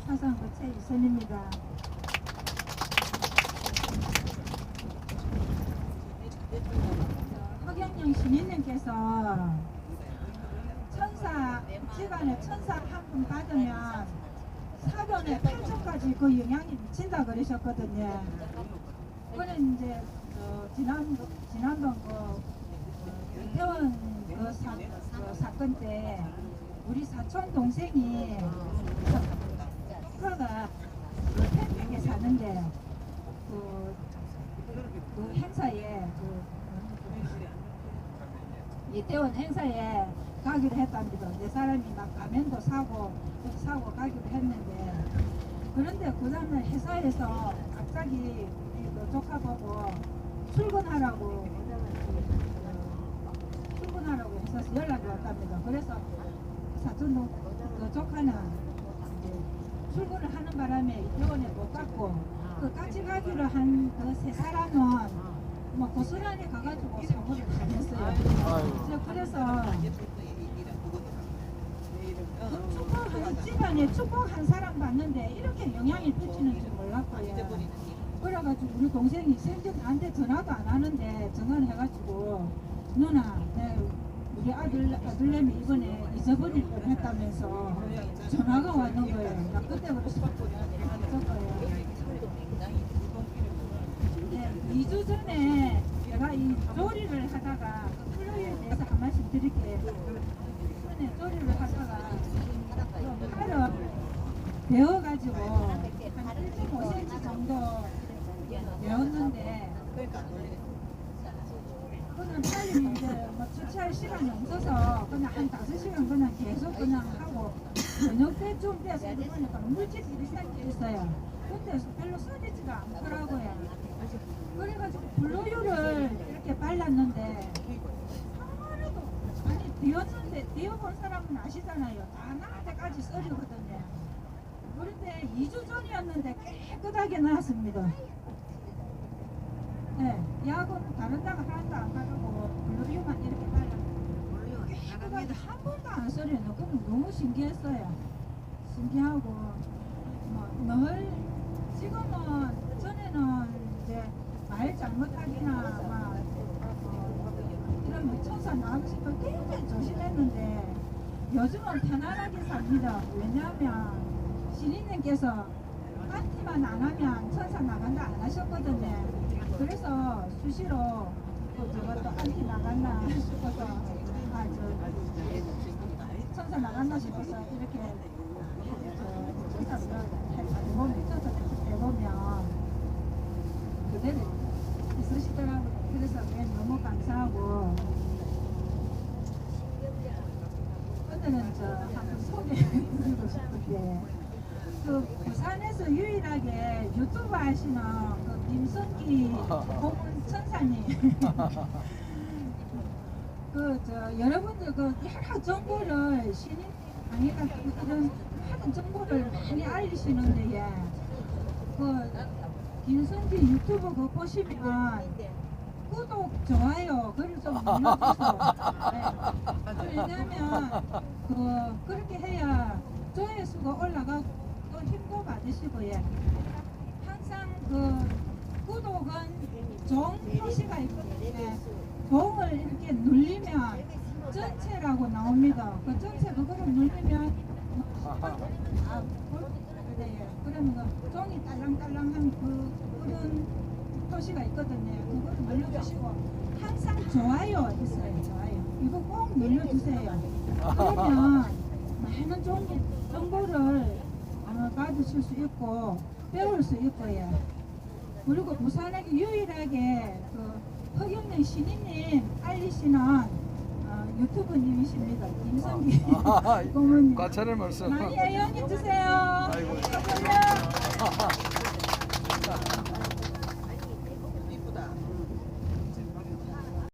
사상구 최유선입니다. 허경영 시민님께서 천사 집안에 천사 한 분 받으면 사돈의 8천까지 그 영향이 미친다 그러셨거든요. 그는 이제 어, 지난 지난번 그 이태원 그, 사, 그 사건 때 우리 사촌 동생이 조카가 그 팬에게 사는데 그, 그 행사에 그 이태원 행사에 가기로 했답니다. 내 사람이 막 가면도 사고 사고 가기로 했는데 그런데 그 다음날 회사에서 갑자기 그 조카 보고 출근하라고 어, 출근하라고 해서 연락이 왔답니다. 그래서 사촌 동- 그 조카는 출근을 하는 바람에 이태원에 못 갔고 그 같이 가기로 한 그 세 사람은 뭐 고스란히 가가지고 사고를 당했어요. 그래서 그래서 그 축복한 집안에 축복한 사람 봤는데 이렇게 영향이 미치는 줄 몰랐고요. 그래가지고 우리 동생이 생전 나한테 전화도 안 하는데 전화를 해가지고 누나 내 우리 아들 아들내미 이번에 잊어버릴 뻔 했다면서 전화가 왔는 거예요. 나 그때 그래서 있었어요. 네, 2주 전에 제가 이 조리를 하다가 그 플로이에 대해서 한 말씀 드릴게요. 전에 조리를 하다가 그 팔을 베어가지고 한 1.5cm 정도 베었는데 빨리 이제 뭐 주차할 시간이 없어서 그냥 한 5시간 그냥 계속 그냥 하고 저녁 때쯤 돼서 보니까 물질들이 생겨 있어요. 근데 별로 써지지가 않더라고요. 그래가지고 블루유를 이렇게 발랐는데 하나도 아니 되었는데 되어본 사람은 아시잖아요. 다 나갈 때까지 썰이거든요. 그런데 2주 전이었는데 깨끗하게 나왔습니다. 네, 약은 다른 데가 하나도 안 바르고 블루유만 이렇게 발랐는데 깨끗하게 한 번도 안 썰어요. 그건 너무 신기했어요. 신기하고 뭐늘 지금은 전에는 이제 말 잘못하기나 막 어, 이런 뭐 천사 나오고 싶어 굉장히 조심했는데 요즘은 편안하게 삽니다. 왜냐하면 신인님께서 안티만 안 하면 천사 나간다 안 하셨거든요. 그래서 수시로 또 안티 나갔나 싶어서 아 저 천사 나갔나 싶어서 이렇게 저 천사 해보면 천사 해보면 그대로 있으시더라고요. 그래서 너무 감사하고 오늘은 저 한번 소개해 드리고 싶은데 그 부산에서 유일하게 유튜브 하시는 그 김성기 고문 천사님 그 저 여러분들 그 여러 정보를 신인 강의가 이런 하는 정보를 많이 알리시는데 예. 그 김성기 유튜브 그 보시면 구독 좋아요 그걸 좀 눌러주세요. 네. 왜냐면 그 그렇게 해야 조회수가 올라가고 또 힘도 받으시고 예. 항상 그 구독은 종 표시가 있거든요. 종을 이렇게 눌리면 전체라고 나옵니다. 그 전체 그거를 눌리면 아, 볼- 네, 그러면 그 종이 딸랑딸랑한 그 그런 표시가 있거든요. 그거를 눌러주시고 항상 좋아요 있어요. 좋아요. 이거 꼭 눌러주세요. 그러면 많은 종, 정보를 어, 받으실 수 있고 배울 수 있고요. 그리고 부산에 유일하게 그 허경영 신인님 알리시는 어, 유튜브님이십니다. 김성기 아, 고모님. 과찬의 말씀. 많이 애용해 주세요. 아이고. 감사합니다.